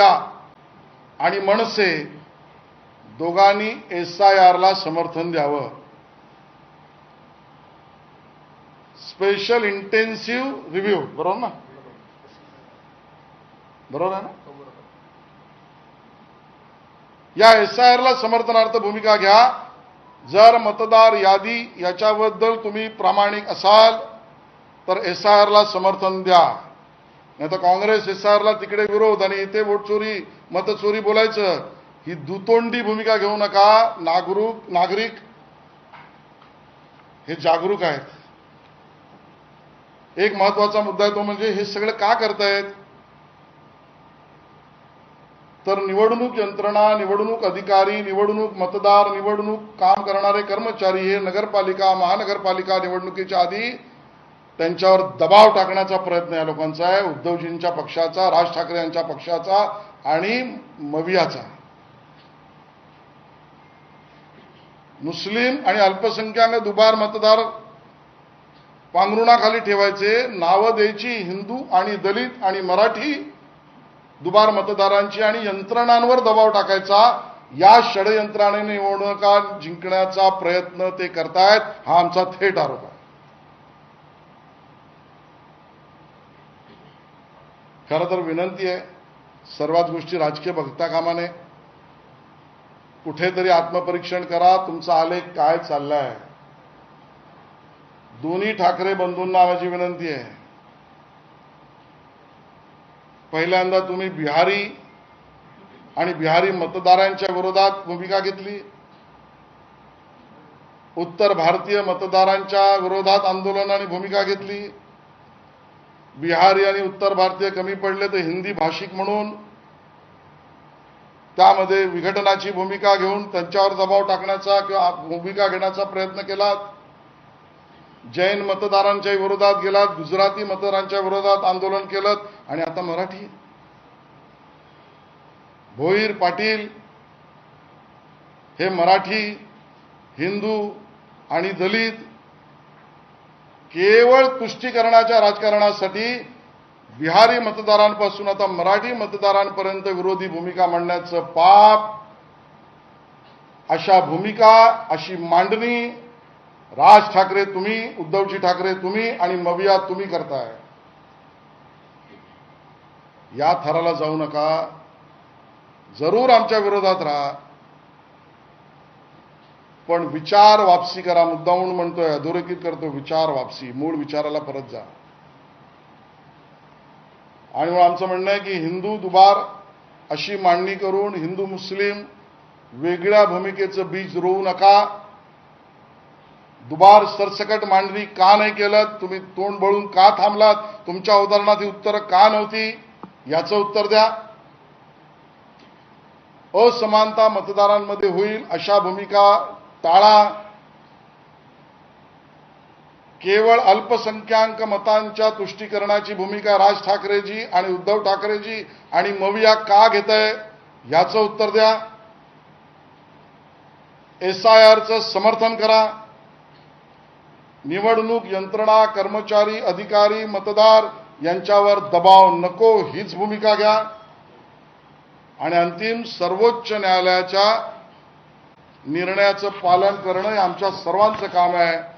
या आणि मनसे दोघांनी एस आय आरला समर्थन द्यावं. स्पेशल इंटेन्सिव्ह रिव्ह्यू बरोबर ना? बरोबर आहे ना? या एस आय आरला समर्थनार्थ भूमिका घ्या. जर मतदार यादी याच्याबद्दल तुम्ही प्रामाणिक असाल तर एस आय आरला समर्थन द्या. नाही तर काँग्रेस एस आरला तिकडे विरोध आणि इथे वोट चोरी मतचोरी बोलायचं ही दुतोंडी भूमिका घेऊ नका. नागरूक नागरिक हे जागरूक आहेत. एक महत्त्वाचा मुद्दा आहे तो म्हणजे हे सगळं का करतायत? तर निवडणूक यंत्रणा निवडणूक अधिकारी निवडणूक मतदार निवडणूक काम करणारे कर्मचारी हे नगरपालिका महानगरपालिका निवडणुकीच्या आधी त्यांच्यावर दबाव टाकण्याचा प्रयत्न या लोकांचा आहे. उद्धवजींच्या पक्षाचा राज ठाकरे यांच्या पक्षाचा आणि मवियाचा. मुस्लिम आणि अल्पसंख्याक दुबार मतदार पांघरुणाखाली ठेवायचे. नावं द्यायची हिंदू आणि दलित आणि मराठी दुबार मतदारांची आणि यंत्रणांवर दबाव टाकायचा. या षडयंत्राने निवडणुका जिंकण्याचा प्रयत्न ते करतायत. हा आमचा थेट आरोप आहे. खरं तर विनंती आहे सर्वात गोष्टी राजकीय बघता कामा नये कुठेतरी आत्मपरीक्षण करा तुमचा आलेख काय चाललाय. दोन्ही ठाकरे बंधूंना माझी विनंती आहे. पहिल्यांदा तुम्ही बिहारी आणि बिहारी मतदारांच्या विरोधात भूमिका घेतली. उत्तर भारतीय मतदारांच्या विरोधात आंदोलन आणि भूमिका घेतली. बिहारी आणि उत्तर भारतीय कमी पडले तर हिंदी भाषिक म्हणून त्यामध्ये विघटनाची भूमिका घेऊन त्यांच्यावर दबाव टाकण्याचा किंवा भूमिका घेण्याचा प्रयत्न केलात. जैन मतदारांच्या विरोधात गेलात गुजराती मतदारांच्या विरोधात आंदोलन केलं आणि आता मराठी. भोईर पाटील हे मराठी हिंदू आणि दलित केवळ तुष्टीकरणाच्या राजकारणासाठी बिहारी मतदारांपासून आता मराठी मतदारांपर्यंत विरोधी भूमिका मांडण्याचं पाप अशा भूमिका अशी मांडणी राज ठाकरे तुम्ही उद्धवजी ठाकरे तुम्ही आणि मविया तुम्ही करताय. या थराला जाऊ नका. जरूर आमच्या विरोधात राहा. पण विचार वापसी करा मुद्दामून म्हणतोय अधोरेखित करतो विचार वापसी मूळ विचाराला परत जा. आणि मग आमचं म्हणणं आहे की हिंदू दुबार अशी मांडणी करून हिंदू मुस्लिम वेगळ्या भूमिकेचं बीज रोवू नका. दुबार सरसकट मांडणी का नाही केलं तुम्ही तोंड बळून का थांबलात? तुमच्या उदाहरणात ही उत्तरं का नव्हती? याचं उत्तर द्या. असमानता मतदारांमध्ये होईल अशा भूमिका टाळा केवळ अल्पसंख्याक मतांच्या तुष्टीकरणाची भूमिका राज ठाकरेजी आणि उद्धव ठाकरेजी आणि मविया का घेत आहे याचं उत्तर द्या एस आय आरचं समर्थन करा निवडणूक यंत्रणा कर्मचारी अधिकारी मतदार यांच्यावर दबाव नको हीच भूमिका घ्या आणि अंतिम सर्वोच्च न्यायालयाच्या निर्णयाचं पालन करणं हे आमच्या सर्वांचं काम आहे.